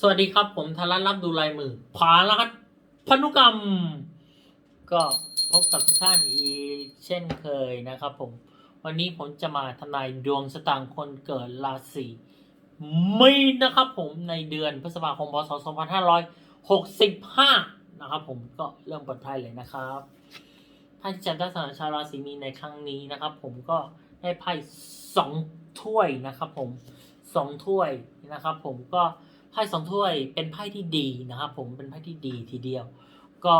สวัสดีครับผมธารัตน์รับดูลายมือผาลัดพันุกรรม ก็พบกับทุกท่านอีกเช่นเคยนะครับผม วันนี้ผมจะมาทำนายดวงสตางค์คนเกิดราศีมีนนะครับผมในเดือนพฤษภาคมพศ 2565 นะครับผมก็เริ่มเปิดไพ่เลยนะครับท่านที่จะได้สถานชาวราศีมีนในครั้งนี้นะครับ ผมก็ได้ไพ่สองถ้วยนะครับ ผมสองถ้วยนะครับ ผมก็ ไพ่สองถ้วยเป็นไพ่ที่ดีนะครับ ผมเป็นไพ่ที่ดีทีเดียว ก็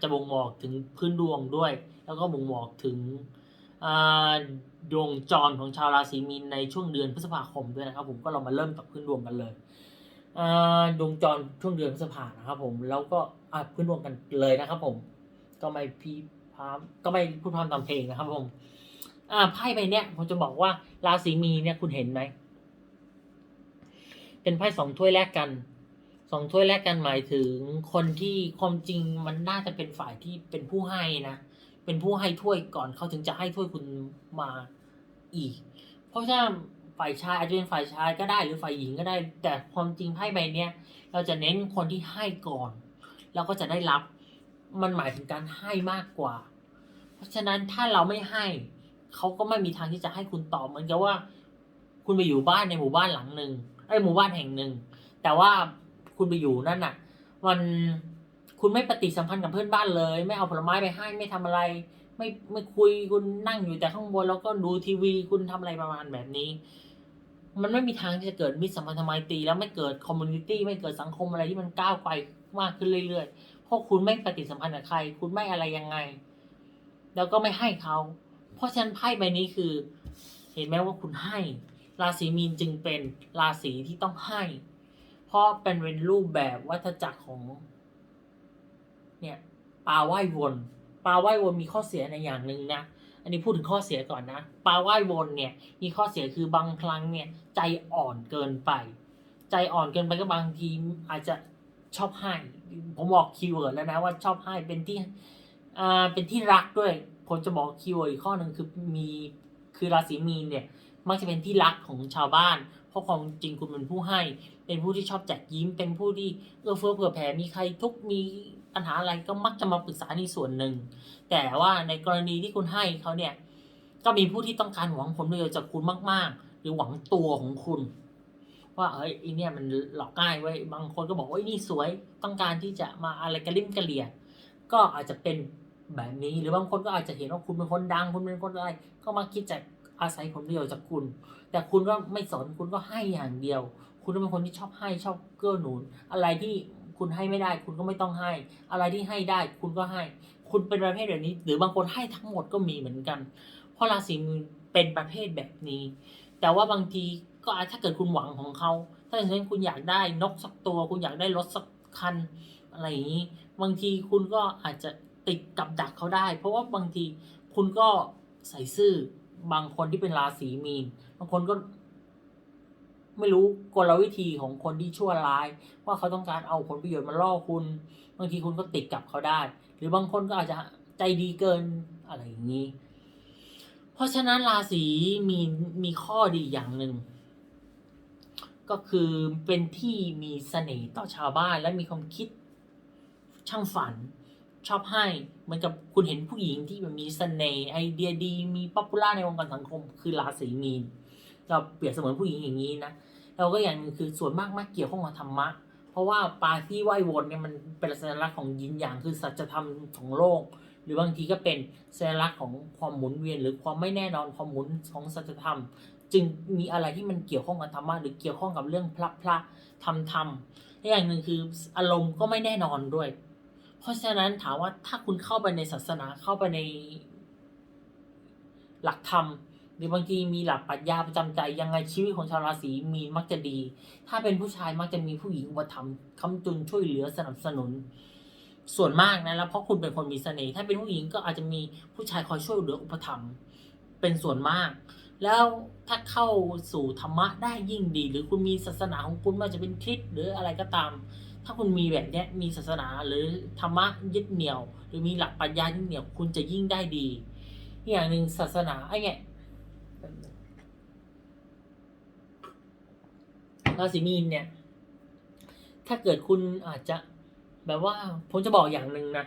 จะบ่งบอกถึงพื้นดวงด้วย แล้วก็บ่งบอกถึงดวงจรของชาวราศีมีนในช่วงเดือนพฤษภาคมด้วยนะครับ ผมก็เรามาเริ่มจากพื้นดวงกันเลยดวงจรช่วงเดือนพฤษภานะครับ ผมแล้วก็พื้นดวงกันเลยนะครับ ผม ก็ไม่พีพามก็ไม่พูดพร่ำทำเพลงนะครับ ผมไพ่ใบเนี้ยผมจะบอกว่าราศีมีนเนี่ยคุณเห็นไหม เป็นไพ่สองถ้วยแลกกันสองถ้วยแลกกันหมายถึงคนที่ความจริงมันน่าจะเป็นฝ่ายที่เป็นผู้ให้นะเป็นผู้ให้ถ้วยก่อนเขาถึงจะให้ถ้วยคุณมาอีก เพราะฉะนั้นฝ่ายชายอาจจะเป็นฝ่ายชายก็ได้หรือฝ่ายหญิงก็ได้ แต่ความจริงไพ่ใบเนี้ยเราจะเน้นคนที่ให้ก่อนแล้วก็จะได้รับมันหมายถึงการให้มากกว่า เพราะฉะนั้นถ้าเราไม่ให้เขาก็ไม่มีทางที่จะให้คุณตอบเหมือนกับว่า คุณไปอยู่บ้านในหมู่บ้านหลังหนึ่ง ไอ้หมู่บ้านแห่งหนึ่ง แต่ว่าคุณไปอยู่นั่นน่ะ มันคุณไม่ปฏิสัมพันธ์กับเพื่อนบ้านเลย ไม่เอาผลไม้ไปให้ไม่ทำอะไร ไม่ไม่คุยคุณนั่งอยู่แต่ข้างบนแล้วก็ดูทีวีคุณทำอะไรประมาณแบบนี้ มันไม่มีทางที่จะเกิดมิตรสัมพันธไมตรีแล้วไม่เกิดคอมมูนิตี้ไม่เกิดสังคมอะไรที่มันก้าวไปมากขึ้นเรื่อยๆเพราะคุณไม่ปฏิสัมพันธ์กับใคร คุณไม่อะไรยังไง แล้วก็ไม่ให้เขา เพราะฉะนั้นไพ่ใบนี้คือ เห็นไหมว่าคุณให้ ราศีมีนจึงเป็นราศีที่ต้องให้ เพราะเป็นเป็นรูปแบบวัฏจักรของ เนี่ยปลาว่ายวนปลาว่ายวนมีข้อเสียในอย่างหนึ่งนะอันนี้พูดถึงข้อเสียก่อนนะปลาว่ายวนเนี่ย มีข้อเสียคือบางครั้งเนี่ย ใจอ่อนเกินไป ใจอ่อนเกินไปก็บางทีอาจจะชอบให้ผมบอกคีย์เวิร์ดแล้วนะว่าชอบให้เป็นที่อ่าเป็นที่รักด้วยผมจะบอกคีย์เวิร์ดอีกข้อหนึ่งคือมีคือราศีมีนเนี่ย มักจะเป็นที่รักของชาวบ้าน เพราะความจริงคุณเป็นผู้ให้ เป็นผู้ที่ชอบแจกยิ้ม เป็นผู้ที่เอื้อเฟื้อเผื่อแผ่ มีใครทุกมีปัญหาอะไรก็มักจะมาปรึกษาในส่วนหนึ่ง แต่ว่าในกรณีที่คุณให้เขาเนี่ย ก็มีผู้ที่ต้องการหวังผลประโยชน์จากคุณมาก ๆ หรือหวังตัวของคุณ ว่าเอ้ยไอเนี่ยมันหลอกง่ายไว้ บางคนก็บอกว่าไอ้นี่สวย ต้องการที่จะมาอะไรกระลิ่มกระเหลี่ย ก็อาจจะเป็นแบบนี้ หรือบางคนก็อาจจะเห็นว่าคุณเป็นคนดัง คุณเป็นคนอะไร ก็มาคิดจะ อาศัยผลประโยชน์จากคุณ แต่คุณก็ไม่สนคุณก็ให้อย่างเดียว คุณเป็นคนที่ชอบให้ชอบเกื้อหนุน อะไรที่คุณให้ไม่ได้ คุณก็ไม่ต้องให้ อะไรที่ให้ได้ คุณก็ให้ คุณเป็นประเภทแบบนี้ หรือบางคนให้ทั้งหมดก็มีเหมือนกัน เพราะราศีมีนเป็นประเภทแบบนี้ แต่ว่าบางทีก็อาจถ้าเกิดคุณหวังของเขา ถ้าอย่างเช่นคุณอยากได้นกสักตัว คุณอยากได้รถสักคันอะไรอย่างนี้ บางทีคุณก็อาจจะติดกับดักเขาได้ เพราะว่าบางทีคุณก็ใส่ซื่อ บางคนที่เป็นราศีมีน บางคนก็ ไม่รู้กลวิธีของคนที่ชั่วร้าย ว่าเขาต้องการเอาผลประโยชน์มาล่อคุณ บางทีคุณก็ติดกับเขาได้ หรือบางคนก็อาจจะใจดีเกินอะไรอย่างนี้ เพราะฉะนั้นราศีมีนมีข้อดีอย่างหนึ่งก็คือเป็นที่มีเสน่ห์ต่อชาวบ้านและมีความคิดช่างฝัน ชอบให้เหมือนกับคุณเห็นผู้หญิงที่แบบมีเสน่ห์ไอเดียดี มีป๊อปปูล่าในวงการสังคม คือราศีมีนเราเปรียบเสมือนผู้หญิงอย่างนี้นะเราก็อย่างหนึงคือส่วนมากมักเกี่ยวข้องกับธรรมะ เพราะว่าปลาที่ว่ายวนเนี่ยมันเป็นสัญลักษณ์ของยินอย่างคือสัจธรรมของโลก หรือบางทีก็เป็นสัญลักษณ์ของความหมุนเวียน หรือความไม่แน่นอนความหมุนของสัจธรรม จึงมีอะไรที่มันเกี่ยวข้องกับธรรมะหรือเกี่ยวข้องกับเรื่องพระพระธรรมธรรมอย่างหนึ่งคืออารมณ์ก็ไม่แน่นอนด้วย ราะฉะนั้นถามว่าถ้าคุณเข้าไปในศาสนาเข้าไปในหลักธรรม หรือบางทีมีหลักปรัชญาประจำใจ ยังไงชีวิตของชาวราศีมีนมักจะดี ถ้าเป็นผู้ชายมักจะมีผู้หญิงอุปถัมภ์คำจุนช่วยเหลือสนับสนุน ส่วนมากนะแล้วเพราะคุณเป็นคนมีเสน่ห์ถ้าเป็นผู้หญิงก็อาจจะมีผู้ชายคอยช่วยเหลืออุปถัมภ์เป็นส่วนมาก แล้วถ้าเข้าสู่ธรรมะได้ยิ่งดี หรือคุณมีศาสนาของคุณไว่าจะเป็นคริสต์หรืออะไรก็ตาม ถ้าคุณมีแบบนี้มีศาสนาหรือธรรมะยึดเหนี่ยว หรือมีหลักปรัชญายึดเหนี่ยวคุณจะยิ่งได้ดีอีกอย่างหนึ่งศาสนาไอ้เนี่ยราศีมีนเนี่ย ถ้าเกิดคุณอาจจะแบบว่าผมจะบอกอย่างหนึ่งนะ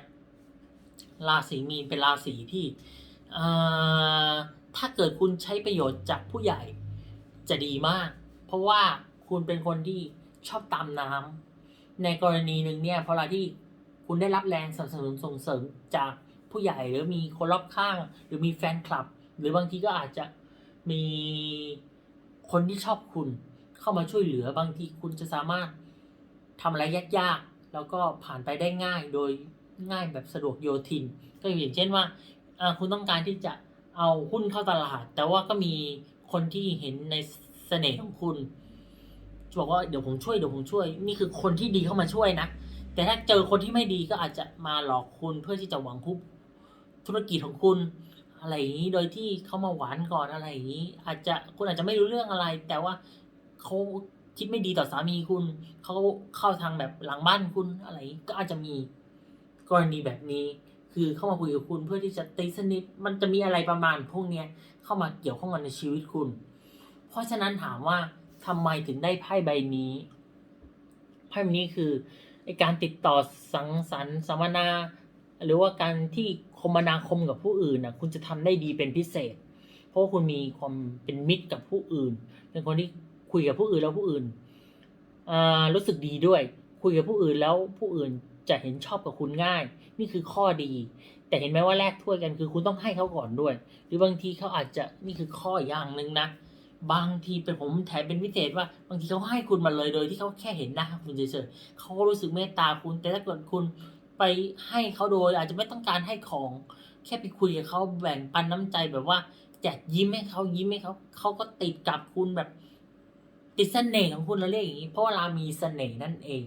ราศีมีนเป็นราศีที่ถ้าเกิดคุณใช้ประโยชน์จากผู้ใหญ่จะดีมาก เพราะว่าคุณเป็นคนที่ชอบตามน้ำ ในกรณีหนึ่งเนี่ยเพราะเวลาที่คุณได้รับแรงสนับสนุนส่งเสริมจากผู้ใหญ่หรือมีคนรอบข้าง หรือมีแฟนคลับ หรือบางทีก็อาจจะมีคนที่ชอบคุณเข้ามาช่วยเหลือบางทีคุณจะสามารถทำอะไรยากๆ แล้วก็ผ่านไปได้ง่ายโดยง่ายแบบสะดวกโยทิน ก็อย่างเช่นว่าอ่าคุณต้องการที่จะเอาหุ้นเข้าตลาด แต่ว่าก็มีคนที่เห็นในเสน่ห์ของคุณ บอกว่าเดี๋ยวผมช่วยเดี๋ยวผมช่วย นี่คือคนที่ดีเข้ามาช่วยนะ แต่ถ้าเจอคนที่ไม่ดีก็อาจจะมาหลอกคุณเพื่อที่จะหวังคุบธุรกิจของคุณอะไรอย่างนี้ โดยที่เขามาหวานก่อนอะไรอย่างนี้ อาจจะคุณอาจจะไม่รู้เรื่องอะไร แต่ว่าเขาคิดไม่ดีต่อสามีคุณ เขาเข้าทางแบบหลังบ้านคุณอะไรอย่างนี้ก็อาจจะมีกรณีแบบนี้ คือเข้ามาคุยกับคุณเพื่อที่จะตีสนิท มันจะมีอะไรประมาณพวกเนี้ยเข้ามาเกี่ยวข้องกันในชีวิตคุณ เพราะฉะนั้นถามว่า ทำไมถึงได้ไพ่ใบนี้ไพ่ใบนี้คือไอการติดต่อสังสรรค์สัมมนา หรือว่าการที่คมนาคมกับผู้อื่นนะคุณจะทำได้ดีเป็นพิเศษ เพราะว่าคุณมีความเป็นมิตรกับผู้อื่น เป็นคนที่คุยกับผู้อื่นแล้วผู้อื่นรู้สึกดีด้วย คุยกับผู้อื่นแล้วผู้อื่นจะเห็นชอบกับคุณง่าย นี่คือข้อดี แต่เห็นไหมว่าแลกถ้วยกันคือคุณต้องให้เขาก่อนด้วย หรือบางทีเขาอาจจะนี่คือข้ออย่างหนึ่งนะ บางทีเป็นผมแถมเป็นพิเศษว่า บางทีเขาให้คุณมาเลยโดยที่เขาแค่เห็นหน้าคุณเฉยๆเขารู้สึกเมตตาคุณ แต่ถ้าเกิดคุณไปให้เขาโดย อาจจะไม่ต้องการให้ของ แค่ไปคุยกับเขาแบ่งปันน้ำใจแบบว่าแจกยิ้มให้เขายิ้มให้เขาเขาก็ติดกับคุณแบบ ติดเสน่ห์ของคุณเราเรียกอย่างนี้ เพราะว่าเรามีเสน่ห์นั่นเอง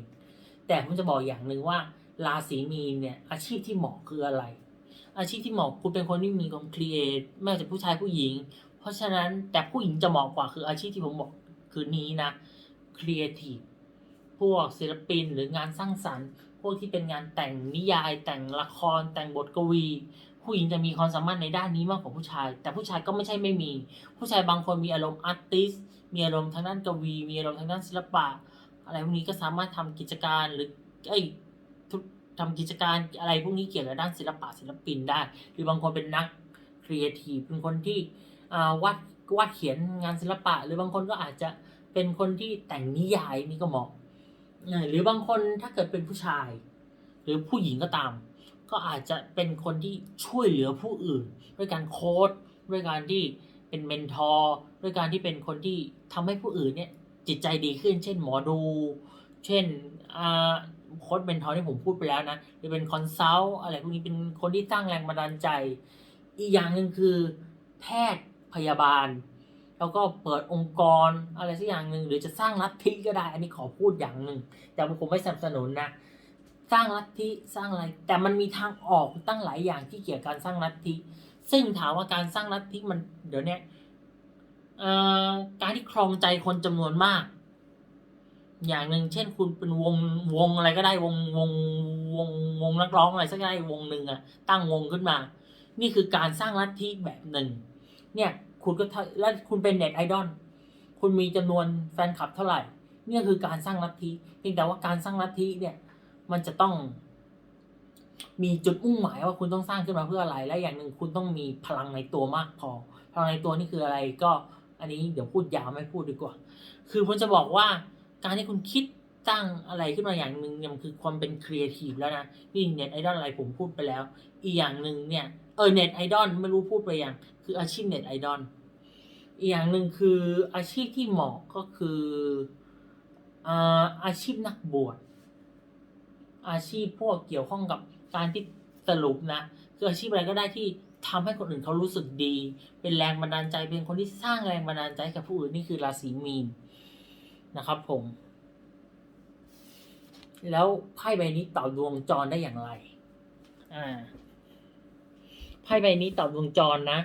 แต่ผมจะบอกอย่างหนึ่งว่า ราศีมีนเนี่ยอาชีพที่เหมาะคืออะไรอาชีพที่เหมาะคุณเป็นคนที่มีความครีเอทไม่ว่าจะผู้ชายผู้หญิง เพราะฉะนั้นแต่ผู้หญิงจะเหมาะกว่าคืออาชีพที่ผมบอกคือนี้นะครีเอทีฟพวกศิลปินหรืองานสร้างสรรค์ พวกที่เป็นงานแต่งนิยาย แต่งละคร แต่งบทกวี ผู้หญิงจะมีความสามารถในด้านนี้มากกว่าผู้ชาย แต่ผู้ชายก็ไม่ใช่ไม่มี ผู้ชายบางคนมีอารมณ์อาร์ติสมีอารมณ์ทางด้านกวี มีอารมณ์ทางด้านศิลปะ อะไรพวกนี้ก็สามารถทำกิจการหรือไอ้ทำกิจการอะไรพวกนี้เกี่ยวกับด้านศิลปะศิลปินได้ หรือบางคนเป็นนักครีเอทีฟเป็นคนที่ วาดวาดเขียนงานศิลปะ หรือบางคนก็อาจจะเป็นคนที่แต่งนิยายนี่ก็เหมาะหรือบางคนถ้าเกิดเป็นผู้ชาย หรือผู้หญิงก็ตาม ก็อาจจะเป็นคนที่ช่วยเหลือผู้อื่น ด้วยการโค้ดด้วยการที่เป็นเมนทอร์ด้วยการที่เป็นคนที่ทำให้ผู้อื่นเนี่ยจิตใจดีขึ้น เช่นหมอดู เช่นโค้ดเมนทอร์ที่ผมพูดไปแล้วนะหรือเป็นคอนซัลท์อะไรพวกนี้เป็นคนที่สร้างแรงบันดาลใจ อีกอย่างหนึ่งคือแพทย์ พยาบาล แล้วก็เปิดองค์กรอะไรสักอย่างหนึ่งหรือจะสร้างลัทธิก็ได้ อันนี้ขอพูดอย่างหนึ่งแต่ผมไม่สนับสนุนนะสร้างลัทธิสร้างอะไรแต่มันมีทางออกตั้งหลายอย่างที่เกี่ยวกับการสร้างลัทธิซึ่งถามว่าการสร้างลัทธิมันเดี๋ยวนี้การที่ครองใจคนจำนวนมาก อย่างหนึ่งเช่นคุณเป็นวงวงอะไรก็ได้วงวงวงวงนักร้องอะไรสักอย่างวงหนึ่งอะตั้งวงขึ้นมา นี่คือการสร้างลัทธิแบบหนึ่ง เนี่ย คุณก็แล้วคุณเป็นเน็ตไอดอลคุณมีจำนวนแฟนคลับเท่าไหร่เนี่ยคือการสร้างลัทธิเพียงแต่ว่าการสร้างลัทธิเนี่ย มันจะต้อง มีจุดมุ่งหมายว่าคุณต้องสร้างขึ้นมาเพื่ออะไร และอย่างหนึ่งคุณต้องมีพลังในตัวมากพอ พลังในตัวนี่คืออะไรก็ อันนี้เดี๋ยวพูดยาวไม่พูดดีกว่า คือผมจะบอกว่าการที่คุณคิดตั้งอะไรขึ้นมาอย่างหนึ่งเนี่ยมันคือความเป็นครีเอทีฟแล้วนะนี่เน็ตไอดอลอะไรผมพูดไปแล้ว อีกอย่างหนึ่งเนี่ยเออเน็ตไอดอลไม่รู้พูดไปยัง คืออาชีพเน็ตไอดอลอีกอย่างหนึ่งคืออาชีพที่เหมาะก็คืออาอาชีพนักบวชอาชีพพวกเกี่ยวข้องกับการที่สรุปนะคืออาชีพอะไรก็ได้ที่ทำให้คนอื่นเขารู้สึกดี เป็นแรงบันดาลใจเป็นคนที่สร้างแรงบันดาลใจใกับผู้อื่นนี่คือราศีมีนนะครับผม แล้วไพ่ใบนี้ตอบดวงจรได้อย่างไร อ่าไพ่ใบนี้ตอบดวงจรนะ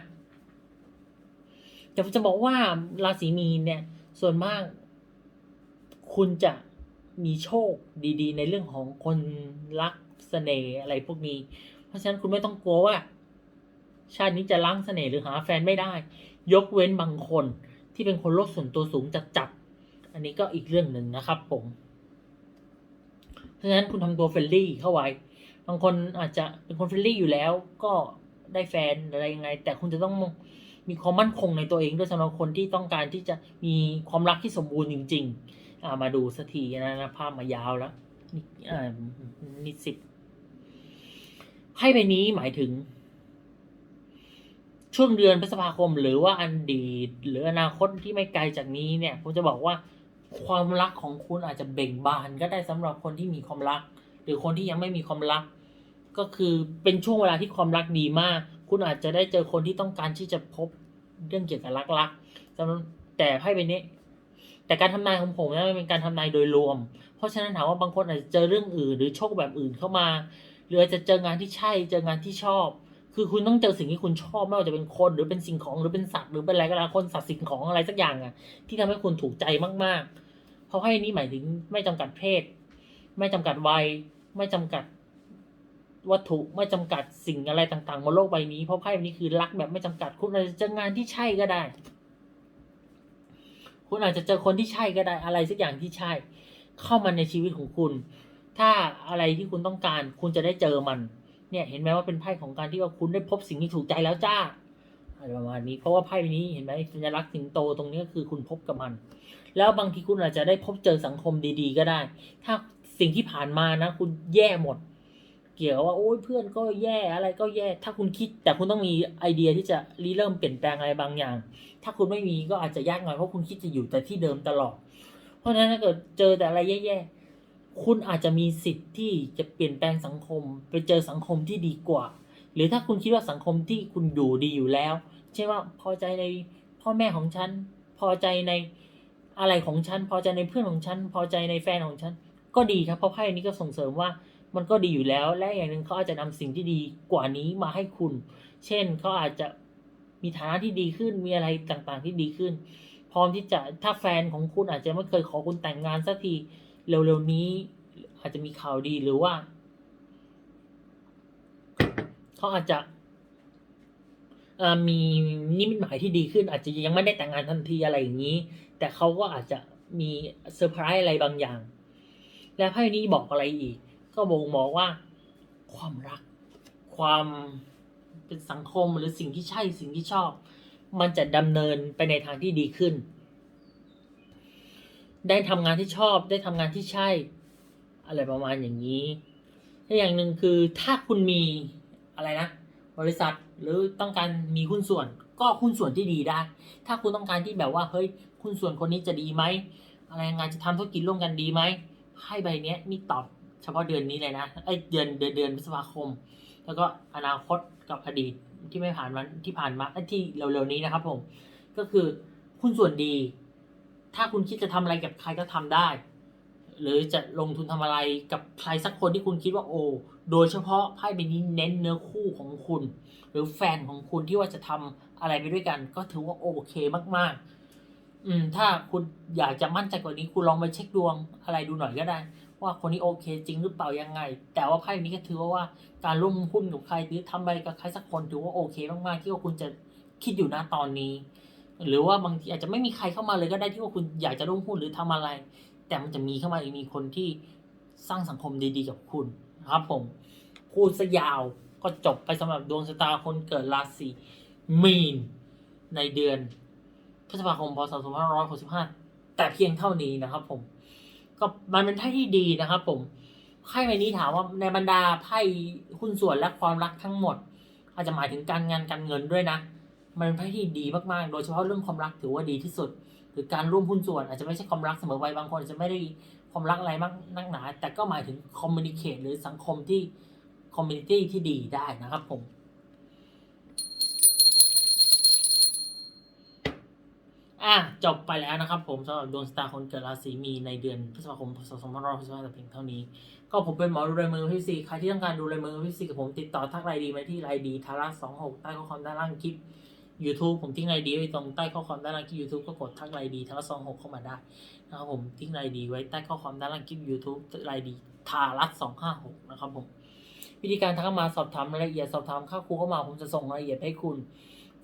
แต่ผมจะบอกว่าราศีมีนเนี่ย ส่วนมาก คุณจะมีโชคดีๆ ในเรื่องของคนรักเสน่ห์อะไรพวกนี้ เพราะฉะนั้นคุณไม่ต้องกลัวว่า ชาตินี้จะล้างเสน่ห์หรือหาแฟนไม่ได้ ยกเว้นบางคนที่เป็นคนโลกส่วนตัวสูงจัดๆอันนี้ก็อีกเรื่องหนึ่งนะครับผม เพราะฉะนั้นคุณทำตัวเฟรนลี่เข้าไว้ บางคนอาจจะเป็นคนเฟรนลี่อยู่แล้ว ก็ได้แฟนอะไรยังไง แต่คุณจะต้อง มีความมั่นคงในตัวเองด้วยสำหรับคนที่ต้องการที่จะมีความรักที่สมบูรณ์จริงๆอ่ามาดูสักทีนะนะภาพมายาวแล้วนี่อ่านิสิตไพ่ใบนี้หมายถึง ช่วงเดือนพฤษภาคม หรือว่าอดีต หรืออนาคตที่ไม่ไกลจากนี้เนี่ยผมจะบอกว่าความรักของคุณอาจจะเบ่งบานก็ได้สำหรับคนที่มีความรัก หรือคนที่ยังไม่มีความรัก ก็คือเป็นช่วงเวลาที่ความรักดีมาก คุณอาจจะได้เจอคนที่ต้องการที่จะพบเรื่องเกี่ยวกับรักรักๆสำหรับแต่ไพ่ใบนี้ แต่การทำนายของผมนะมันเป็นการทำนายโดยรวม เพราะฉะนั้นถามว่าบางคนอาจจะเจอเรื่องอื่น หรือโชคแบบอื่นเข้ามา หรืออาจจะเจองานที่ใช่เจองานที่ชอบ คือคุณต้องเจอสิ่งที่คุณชอบไม่ว่าจะเป็นคนหรือเป็นสิ่งของหรือเป็นสัตว์หรือเป็นอะไรก็แล้วคนสัตว์สิ่งของอะไรสักอย่างอะที่ทำให้คุณถูกใจมากๆเพราะให้นี้หมายถึงไม่จำกัดเพศ ไม่จำกัดวัยไม่จำกัด วัตถุไม่จำกัดสิ่งอะไรต่างๆบนโลกใบนี้เพราะไพ่ใบนี้คือรักแบบไม่จำกัด คุณอาจจะเจองานที่ใช่ก็ได้ คุณอาจจะเจอคนที่ใช่ก็ได้อะไรสักอย่างที่ใช่ เข้ามาในชีวิตของคุณ ถ้าอะไรที่คุณต้องการ คุณจะได้เจอมัน เนี่ย เห็นไหมว่าเป็นไพ่ของการที่ว่าคุณได้พบสิ่งที่ถูกใจแล้วจ้าอะไรประมาณนี้เพราะว่าไพ่ใบนี้เห็นไหมสัญลักษณ์สิงโตตรงนี้ก็คือคุณพบกับมัน แล้วบางทีคุณอาจจะได้พบเจอสังคมดี ๆ ก็ได้ ถ้าสิ่งที่ผ่านมานะ คุณแย่หมด เกี่ยวว่าโอ้ยเพื่อนก็แย่อะไรก็แย่ ถ้าคุณคิด แต่คุณต้องมีไอเดียที่จะริเริ่มเปลี่ยนแปลงอะไรบางอย่าง ถ้าคุณไม่มีก็อาจจะยากหน่อยเพราะคุณคิดจะอยู่แต่ที่เดิมตลอด เพราะฉะนั้นถ้าเกิดเจอแต่อะไรแย่ๆคุณอาจจะมีสิทธิ์ที่จะเปลี่ยนแปลงสังคม ไปเจอสังคมที่ดีกว่า หรือถ้าคุณคิดว่าสังคมที่คุณอยู่ดีอยู่แล้วเช่นว่าพอใจในพ่อแม่ของฉันพอใจในอะไรของฉันพอใจในเพื่อนของฉันพอใจในแฟนของฉันก็ดีครับเพราะไพ่นี้ก็ส่งเสริมว่า มันก็ดีอยู่แล้ว และอย่างหนึ่งเขาอาจจะนำสิ่งที่ดีกว่านี้มาให้คุณ เช่นเขาอาจจะมีฐานะที่ดีขึ้นมีอะไรต่างๆที่ดีขึ้น พร้อมที่จะถ้าแฟนของคุณอาจจะไม่เคยขอคุณแต่งงานสักทีเร็วๆนี้ อาจจะมีข่าวดีหรือว่าเขาอาจจะมีนิมิตหมายที่ดีขึ้น อาจจะยังไม่ได้แต่งงานทันทีอะไรอย่างนี้ แต่เขาก็อาจจะมีเซอร์ไพรส์อะไรบางอย่าง และไพ่นี้บอกอะไรอีก ก็บ่งบอกว่า ความรัก ความเป็นสังคมหรือสิ่งที่ใช่สิ่งที่ชอบ มันจะดำเนินไปในทางที่ดีขึ้น ได้ทำงานที่ชอบ ได้ทำงานที่ใช่ อะไรประมาณอย่างนี้และอย่างหนึ่งคือถ้าคุณมีอะไรนะ บริษัทหรือต้องการมีหุ้นส่วน ก็หุ้นส่วนที่ดีได้ ถ้าคุณต้องการที่แบบว่าเฮ้ยหุ้นส่วนคนนี้จะดีไหมอะไรงานจะทำธุรกิจร่วมกันดีไหมให้ใบเนี้ยนี่ตอบ เฉพาะเดือนนี้เลยนะไอเดือนเดือนเดือนพฤษภาคม แล้วก็อนาคตกับอดีตที่ไม่ผ่านมาที่ผ่านมาเอ้ที่เร็วๆนี้นะครับผมก็คือหุ้นส่วนดี ถ้าคุณคิดจะทำอะไรกับใครก็ทำได้ หรือจะลงทุนทำอะไรกับใครสักคนที่คุณคิดว่าโอ้โดยเฉพาะไพ่ใบนี้เน้นเนื้อคู่ของคุณ หรือแฟนของคุณที่ว่าจะทำอะไรไปด้วยกัน ก็ถือว่าโอเคมากๆ อืม ถ้าคุณอยากจะมั่นใจกว่านี้คุณลองไปเช็คดวงอะไรดูหน่อยก็ได้ ว่าคนนี้โอเคจริงหรือเปล่ายังไง แต่ว่าไพ่นี้ก็ถือว่าว่าการร่วมหุ้นกับใครหรือทำอะไรกับใครสักคนถือว่าโอเคมากๆที่ว่าคุณจะคิดอยู่นะตอนนี้ หรือว่าบางทีอาจจะไม่มีใครเข้ามาเลยก็ได้ที่ว่าคุณอยากจะร่วมหุ้นหรือทำอะไร แต่มันจะมีเข้ามาอีกมีคนที่สร้างสังคมดีๆกับคุณนะครับผมพูดซะยาวก็จบไปสำหรับดวงชะตาคนเกิดราศีมีนในเดือนพฤษภาคมพศ2565 แต่เพียงเท่านี้นะครับผม ก็มันเป็นไพ่ที่ดีนะครับผมไพ่ใบนี้ถามว่าในบรรดาไพ่หุ้นส่วนและความรักทั้งหมด อาจจะหมายถึงการงานการเงินด้วยนะ มันเป็นไพ่ที่ดีมากๆ โดยเฉพาะเรื่องความรักถือว่าดีที่สุด หรือการร่วมหุ้นส่วนอาจจะไม่ใช่ความรักเสมอไปบางคนอาจจะไม่ได้ความรักอะไรมากนักหนา แต่ก็หมายถึงคอมมูนิเคชหรือสังคมที่คอมมูนิตี้ที่ดีได้นะครับผม อะจบไปแล้วนะครับผมสำหรับดวงชะตาคนเกิดราศีมีในเดือนพฤษภาคมพศ2565แต่เพียงเท่านี้ ก็ผมเป็นหมอดูลายมือพี่ซีใครที่ต้องการดูลายมือพี่ซีกับผมติดต่อทักไลน์ดีมาที่ไลน์ดีทาร่าสองหกใต้ข้อความด้านล่างคลิป YouTube ผมทิ้งไลน์ดีไว้ตรงใต้ข้อความด้านล่างคลิป YouTube ก็กดทักไลน์ดีทาร่าสองหกเข้ามาได้นะครับผมทิ้งไลน์ดีไว้ใต้ข้อความด้านล่างคลิป YouTube ไลน์ดีทารัสสองห้าหกนะครับผมวิธีการทักมาสอบถามรายละเอียดสอบถามค่าครูเข้ามาผมจะส่งรายละเอียดให้คุณ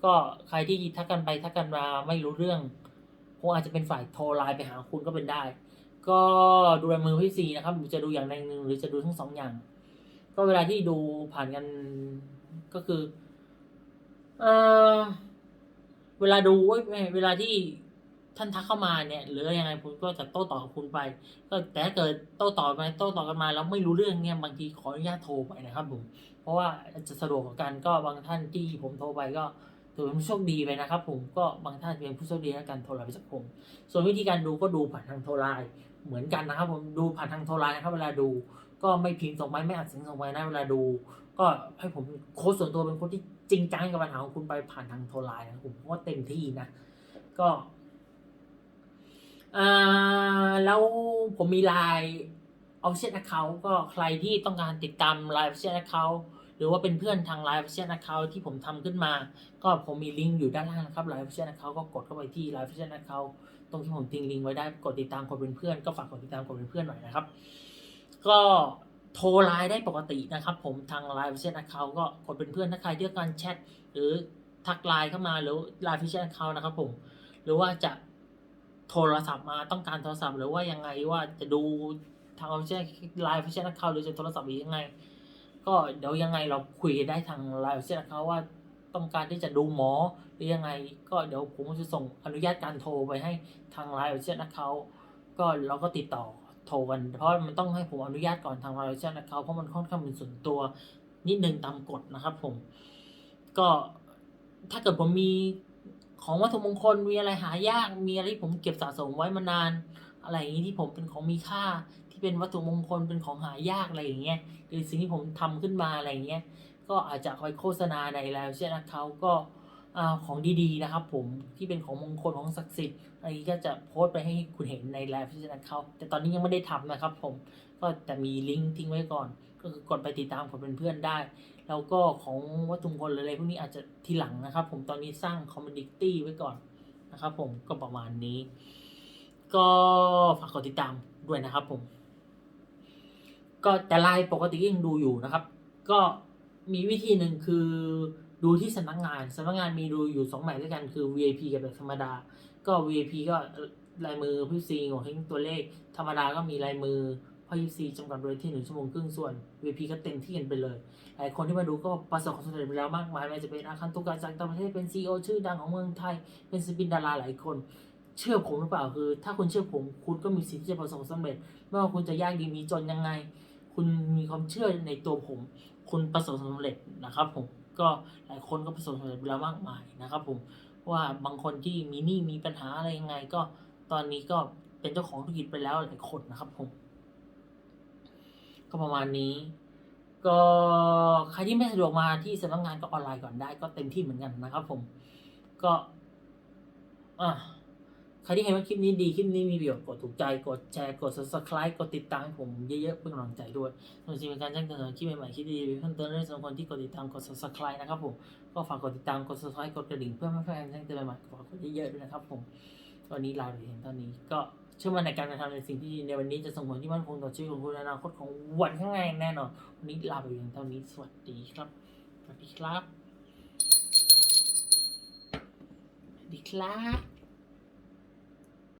ก็ใครที่ทักกันไปทักกันมาไม่รู้เรื่องคงอาจจะเป็นฝ่ายโทรไลน์ไปหาคุณก็เป็นได้ ก็ดูลายมือพี่ซีนะครับจะดูอย่างใดหนึ่งหรือจะดูทั้งสองอย่าง ก็เวลาที่ดูผ่านกันก็คือเออเวลาดูเว้ยเวลาที่ท่านทักเข้ามาเนี่ย หรือยังไงผมก็จะโต้ตอบกับคุณไป ก็แต่ถ้าเกิดโต้ตอบไปโต้ตอบกันมาแล้วไม่รู้เรื่องเนี่ยบางทีขออนุญาตโทรไปนะครับผมเพราะว่าจะสะดวกกว่ากันก็บางท่านที่ผมโทรไปก็ ถือเป็นผู้โชคดีไปนะครับ ผมก็บางท่านเป็นผู้โชคดีในการโทรไปจากผมส่วนวิธีการดูก็ดูผ่านทางโทรไลน์เหมือนกันนะครับ ผมดูผ่านทางโทรไลน์นะครับ เวลาดูก็ไม่พิมพ์ส่งไปไม่อัดเสียงส่งไปนะเวลาดู ก็ให้ผมโค้ชส่วนตัวเป็นคนที่จริงจังกับปัญหาของคุณไปผ่านทางโทรไลน์นะครับผมเพราะเต็มที่นะก็อ่าแล้วผมมีไลน์ออฟเชียลแอคเคาท์ก็ใครที่ต้องการติดตามไลน์ออฟเชียลแอคเคาท์ หรือว่าเป็นเพื่อนทางไลน์ออฟฟิเชียลแอคเคาท์ที่ผมทำขึ้นมา ก็ผมมีลิงก์อยู่ด้านล่างนะครับไลน์ออฟฟิเชียลแอคเคาท์ก็กดเข้าไปที่ไลน์ออฟฟิเชียลแอคเคาท์ตรงที่ผมทิ้งลิงก์ไว้ได้กดติดตามกดเป็นเพื่อนก็ฝากกดติดตามกดเป็นเพื่อนหน่อยนะครับ ก็โทรไลน์ได้ปกตินะครับ ผมทางไลน์ออฟฟิเชียลแอคเคาท์ก็กดเป็นเพื่อนถ้าใครที่องการแชทหรือทักไลน์เข้ามาหรือไลน์ออฟฟิเชียลแอคเคาท์นะครับผมหรือว่าจะโทรศัพท์มาต้องการโทรศัพท์หรือว่ายังไงว่าจะดูทางออฟฟิเชียลไลน์ออฟฟิเชียลเขาหรือจะโทรศัพท์หรือยังไง ก็เดี๋ยวยังไงเราคุยได้ทางไลน์ออฟฟิเชียลเขาว่าต้องการที่จะดูหมอหรือยังไง ก็เดี๋ยวผมจะส่งอนุญาตการโทรไปให้ทางไลน์ออฟฟิเชียลเขาก็เราก็ติดต่อโทรกันเพราะมันต้องให้ผมอนุญาตก่อนทางไลน์ออฟฟิเชียลเขาเพราะมันค่อนข้างเป็นส่วนตัวนิดนึงตามกฎนะครับ ผม ก็ถ้าเกิดผมมีของวัตถุมงคลมีอะไรหายากมีอะไรที่ผมเก็บสะสมไว้มานาน อะไรอย่างนี้ที่ผมเป็นของมีค่า ที่เป็นวัตถุมงคลเป็นของหายากอะไรอย่างเงี้ยหรือสิ่งที่ผมทำขึ้นมาอะไรอย่างเงี้ยก็อาจจะคอยโฆษณาในไลน์เช่นเขาก็ของดีๆนะครับ ผมที่เป็นของมงคลของศักดิ์สิทธิ์อะไรก็จะโพสต์ไปให้คุณเห็นในไลน์เช่นเขาแต่ตอนนี้ยังไม่ได้ทำนะครับ ผมก็แต่มีลิงก์ทิ้งไว้ก่อน ก็คือกดไปติดตามกดเป็นเพื่อนได้ แล้วก็ของวัตถุมงคลออะไรพวกนี้อาจจะทีหลังนะครับ ผมตอนนี้สร้างคอมมูนิตี้ไว้ก่อนนะครับ ผมก็ประมาณนี้ ก็ฝากกดติดตามด้วยนะครับ ผม ก็แต่ไลน์ปกติยังดูอยู่นะครับ ก็มีวิธีหนึ่งคือดูที่สำนักงานสำนักงานมีดูอยู่สองแบบด้วยกันคือ VIP กับแบบธรรมดา ก็ VIP ก็ลายมือพี่ซีของทิ้งตัวเลข ธรรมดาก็มีลายมือพ่อยิซีจำกัดโดยที่หนึ่งชั่วโมงครึ่งส่วน VIP ก็เต็มที่กันไปเลย หลายคนที่มาดูก็ประสบความสำเร็จไปแล้วมากมายไม่ว่าจะเป็นอาคันตุกาจากต่างประเทศเป็นซีอชื่อดังของเมืองไทย เป็นศิลปินดาราหลายคน เชื่อผมหรือเปล่าคือ ถ้าคุณเชื่อผมคุณก็มีสิทธิ์ที่จะประสบความสำเร็จ ไม่ว่าคุณจะยากดีมีจนยังไง คุณมีความเชื่อในตัวผม คุณประสบความสำเร็จนะครับผมก็หลายคนก็ประสบความสำเร็จไปแล้วมากมายนะครับผมว่าบางคนที่มีหนี้มีปัญหาอะไรยังไง ก็ตอนนี้ก็เป็นเจ้าของธุรกิจไปแล้วหลายคนนะครับผม ก็ประมาณนี้ ก็ใครที่ไม่สะดวกมาที่สำนักงานก็ออนไลน์ก่อนได้ ก็เต็มที่เหมือนกันนะครับผมก็อะ ใครที่เห็นว่าคลิปนี้ดีคลิปนี้มีประโยชน์กดถูกใจกดแชร์กด subscribe กดติดตามให้ผมเยอะๆเป็นกำลังใจด้วยส่วนสิ่งเป็นการแจ้งเตือนคลิปใหม่ๆคลิปดีๆเพิ่มเติมเรื่องสำหรับคนที่กดติดตามกด subscribe นะครับผมก็ฝากกดติดตามกด subscribe กดกระดิ่งเพื่อไม่พลาดการแจ้งเตือนใหม่ๆฝากกดเยอะๆด้วยนะครับผมวันนี้ลาไปเพียงเท่านี้ก็เชื่อมั่นในการกระทำในสิ่งที่ดีในวันนี้จะส่งผลที่มั่นคงต่อชีวิตของคุณในอนาคตของวันข้างในแน่นอนวันนี้ลาไปเพียงเท่านี้สวัสดีครับสวัสดีครับสวัสดีครับ